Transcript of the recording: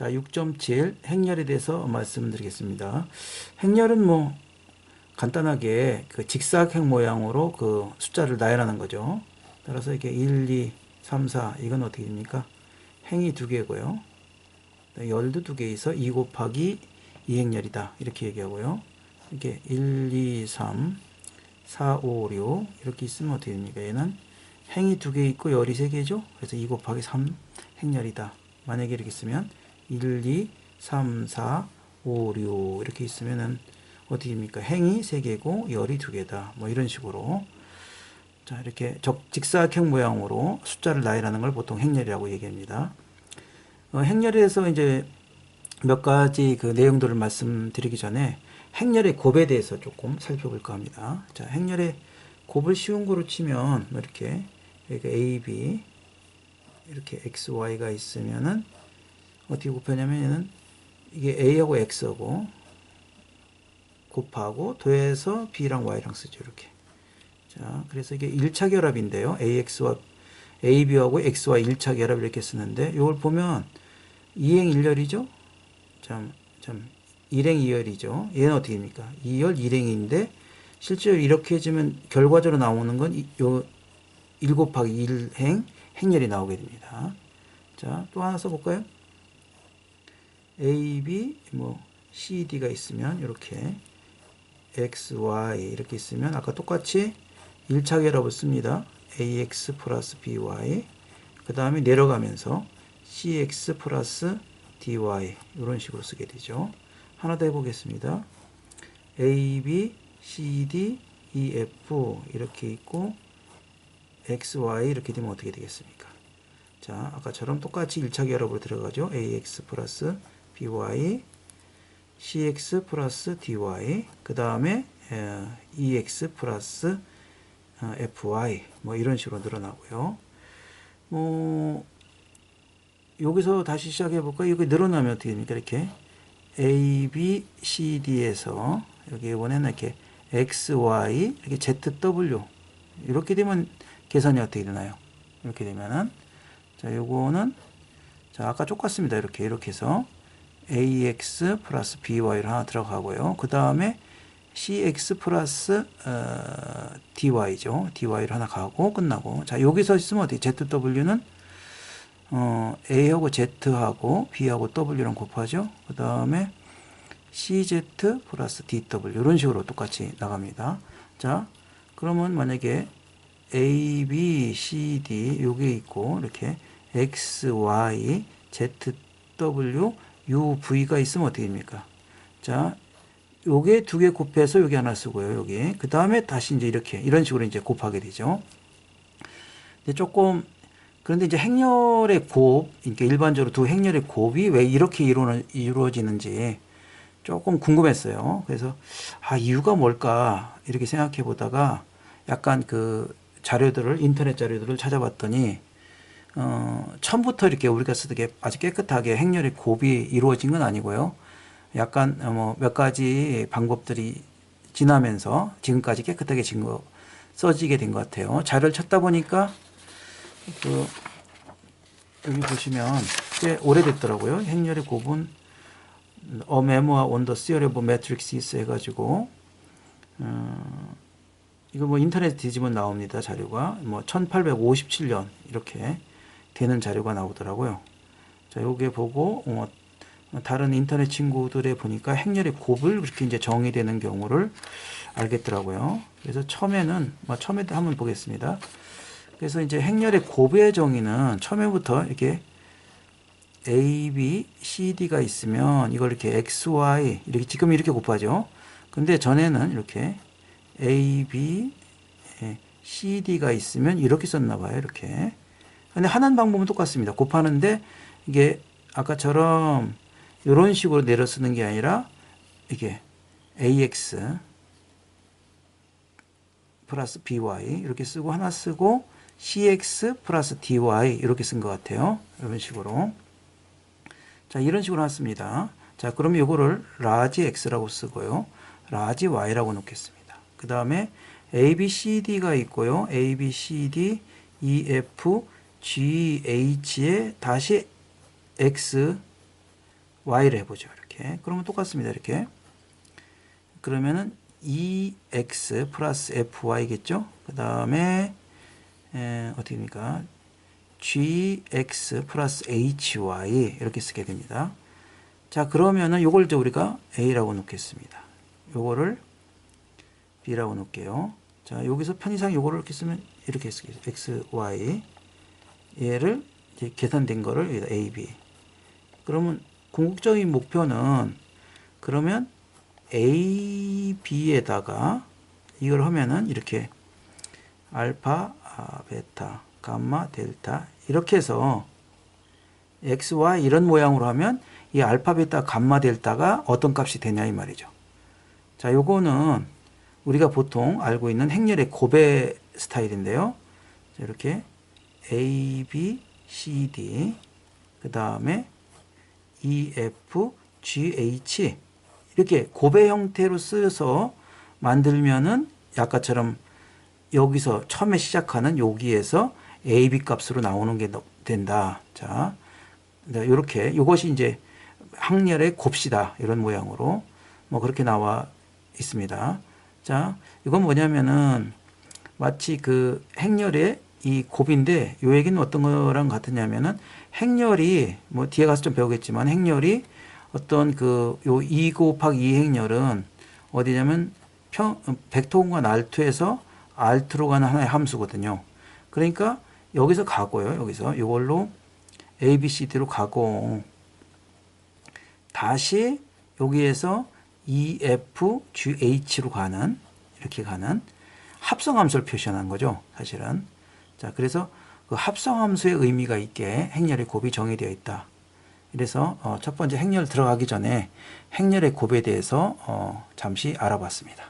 자, 6.7 행렬에 대해서 말씀드리겠습니다. 행렬은 뭐 간단하게 그 직사각형 모양으로 그 숫자를 나열하는 거죠. 따라서 이게 1, 2, 3, 4 이건 어떻게 됩니까? 행이 두 개고요. 열도 두개 있어 2 곱하기 2행렬이다. 이렇게 얘기하고요. 이게 1, 2, 3, 4, 5, 6 이렇게 있으면 어떻게 됩니까? 얘는 행이 두 개 있고 열이 세 개죠. 그래서 2 곱하기 3 행렬이다. 만약에 이렇게 있으면 1, 2, 3, 4, 5, 6 이렇게 있으면은 어떻게 됩니까? 행이 세 개고 열이 두 개다. 뭐 이런 식으로 자 이렇게 적 직사각형 모양으로 숫자를 나열하는 걸 보통 행렬이라고 얘기합니다. 어, 행렬에서 이제 몇 가지 그 내용들을 말씀드리기 전에 행렬의 곱에 대해서 조금 살펴볼까 합니다. 자, 행렬의 곱을 쉬운 거로 치면 뭐 이렇게 A, B 이렇게 X, Y가 있으면은 어떻게 곱하냐면은 이게 A하고 X하고 곱하고 더해서 B랑 Y랑 쓰죠 이렇게. 자, 그래서 이게 1차 결합인데요. AX와 AB하고 X와 1차 결합 이렇게 쓰는데 이걸 보면 2행 1열이죠. 참, 참 1행 2열이죠. 얘는 어떻게 됩니까? 2열 1행인데 실제로 이렇게 해주면 결과적으로 나오는 건요 1 곱하기 1행 행렬이 나오게 됩니다. 자, 또 하나 써볼까요? A, B, 뭐 C, D가 있으면 이렇게 X, Y 이렇게 있으면 아까 똑같이 1차 결합을 씁니다. AX 플러스 BY 그 다음에 내려가면서 CX 플러스 DY 이런 식으로 쓰게 되죠. 하나 더 해보겠습니다. A, B, C, D, E, F 이렇게 있고 X, Y 이렇게 되면 어떻게 되겠습니까? 자, 아까처럼 똑같이 1차 결합으로 들어가죠. AX 플러스 BY CX 플러스 DY 그 다음에 EX 플러스 FY 뭐 이런 식으로 늘어나고요. 뭐 여기서 다시 시작해 볼까? 여기 늘어나면 어떻게 됩니까? 이렇게 A, B, C, D에서 여기 이번에는 이렇게 X, Y 이렇게 Z, W 이렇게 되면 계산이 어떻게 되나요? 이렇게 되면은 자 요거는 자 아까 똑같습니다. 이렇게 이렇게 해서 AX 플러스 BY를 하나 들어가고요. 그 다음에 CX 플러스 어, DY죠. DY를 하나 가고 끝나고 자 여기서 있으면 어떻게 ZW는 어, A하고 Z하고 B하고 W랑 곱하죠. 그 다음에 CZ 플러스 DW 이런 식으로 똑같이 나갑니다. 자 그러면 만약에 A, B, C, D 요게 있고 이렇게 X, Y, Z, W, U, V가 있으면 어떻게 됩니까? 자 요게 두 개 곱해서 여기 하나 쓰고요. 여기 그 다음에 다시 이제 이렇게 이런 식으로 이제 곱하게 되죠. 근데 조금 그런데 이제 행렬의 곱, 그러니까 일반적으로 두 행렬의 곱이 왜 이렇게 이루어, 이루어지는지 조금 궁금했어요. 그래서 아 이유가 뭘까 이렇게 생각해 보다가 약간 그 자료들을 인터넷 자료들을 찾아봤더니 어, 처음부터 이렇게 우리가 쓰게 아주 깨끗하게 행렬의 곱이 이루어진 건 아니고요. 약간 뭐 몇 가지 방법들이 지나면서 지금까지 깨끗하게 증거 써지게 된 것 같아요. 자료를 찾다 보니까 그 여기 보시면 꽤 오래됐더라고요. 행렬의 곱은 어 메모와 온더 시어리 오브 매트릭스 해가지고 어, 이거 뭐 인터넷 뒤지면 나옵니다. 자료가 뭐 1857년 이렇게 되는 자료가 나오더라고요. 자, 요게 보고 어, 다른 인터넷 친구들에 보니까 행렬의 곱을 그렇게 이제 정의되는 경우를 알겠더라고요. 그래서 처음에는 뭐 처음에도 한번 보겠습니다. 그래서 이제 행렬의 곱의 정의는 처음에부터 이렇게 A, B, C, D가 있으면 이걸 이렇게 X, Y 이렇게 지금 이렇게 곱하죠. 근데 전에는 이렇게 A, B, C, D가 있으면 이렇게 썼나 봐요. 이렇게. 근데 하는 방법은 똑같습니다. 곱하는데 이게 아까처럼 이런 식으로 내려 쓰는 게 아니라 이게 AX 플러스 BY 이렇게 쓰고 하나 쓰고 CX 플러스 DY 이렇게 쓴 것 같아요. 이런 식으로. 자, 이런 식으로 했습니다. 자, 그러면 이거를 라지 X라고 쓰고요. 라지 Y라고 놓겠습니다. 그 다음에 A, B, C, D가 있고요. A, B, C, D, E, F, G, H에 다시 X, y를 해보죠. 이렇게. 그러면 똑같습니다. 이렇게. 그러면은 2x 플러스 fy겠죠. 그 다음에 어떻게 됩니까? gx 플러스 hy 이렇게 쓰게 됩니다. 자 그러면은 요걸 이제 우리가 a라고 놓겠습니다. 요거를 b라고 놓을게요. 자 여기서 편의상 요거를 이렇게 쓰면 이렇게 쓰겠죠. x, y 얘를 이제 계산된 거를 여기다 a, b 그러면 궁극적인 목표는 그러면 a, b에다가 이걸 하면은 이렇게 알파, 아, 베타, 감마, 델타 이렇게 해서 x, y 이런 모양으로 하면 이 알파, 베타, 감마, 델타가 어떤 값이 되냐 이 말이죠. 자, 요거는 우리가 보통 알고 있는 행렬의 고배 스타일인데요. 자, 이렇게 A, B, C, D 그 다음에 E, F, G, H 이렇게 고배 형태로 쓰여서 만들면은 아까처럼 여기서 처음에 시작하는 여기에서 A, B 값으로 나오는 게 된다. 자, 이렇게 이것이 이제 학렬의 곱시다 이런 모양으로 뭐 그렇게 나와 있습니다. 자, 이건 뭐냐면은 마치 그 행렬의 이 곱인데 요 얘기는 어떤 거랑 같으냐면은 행렬이 뭐 뒤에 가서 좀 배우겠지만 행렬이 어떤 그 요 2 곱하기 2 행렬은 어디냐면 평 벡터공간 R2에서 R2로 가는 하나의 함수거든요. 그러니까 여기서 가고요. 여기서 이걸로 A, B, C, D로 가고 다시 여기에서 E, F, G, H로 가는 이렇게 가는 합성함수를 표시하는 거죠. 사실은. 자, 그래서 그 합성함수의 의미가 있게 행렬의 곱이 정의되어 있다. 그래서 어, 첫 번째 행렬 들어가기 전에 행렬의 곱에 대해서 어, 잠시 알아봤습니다.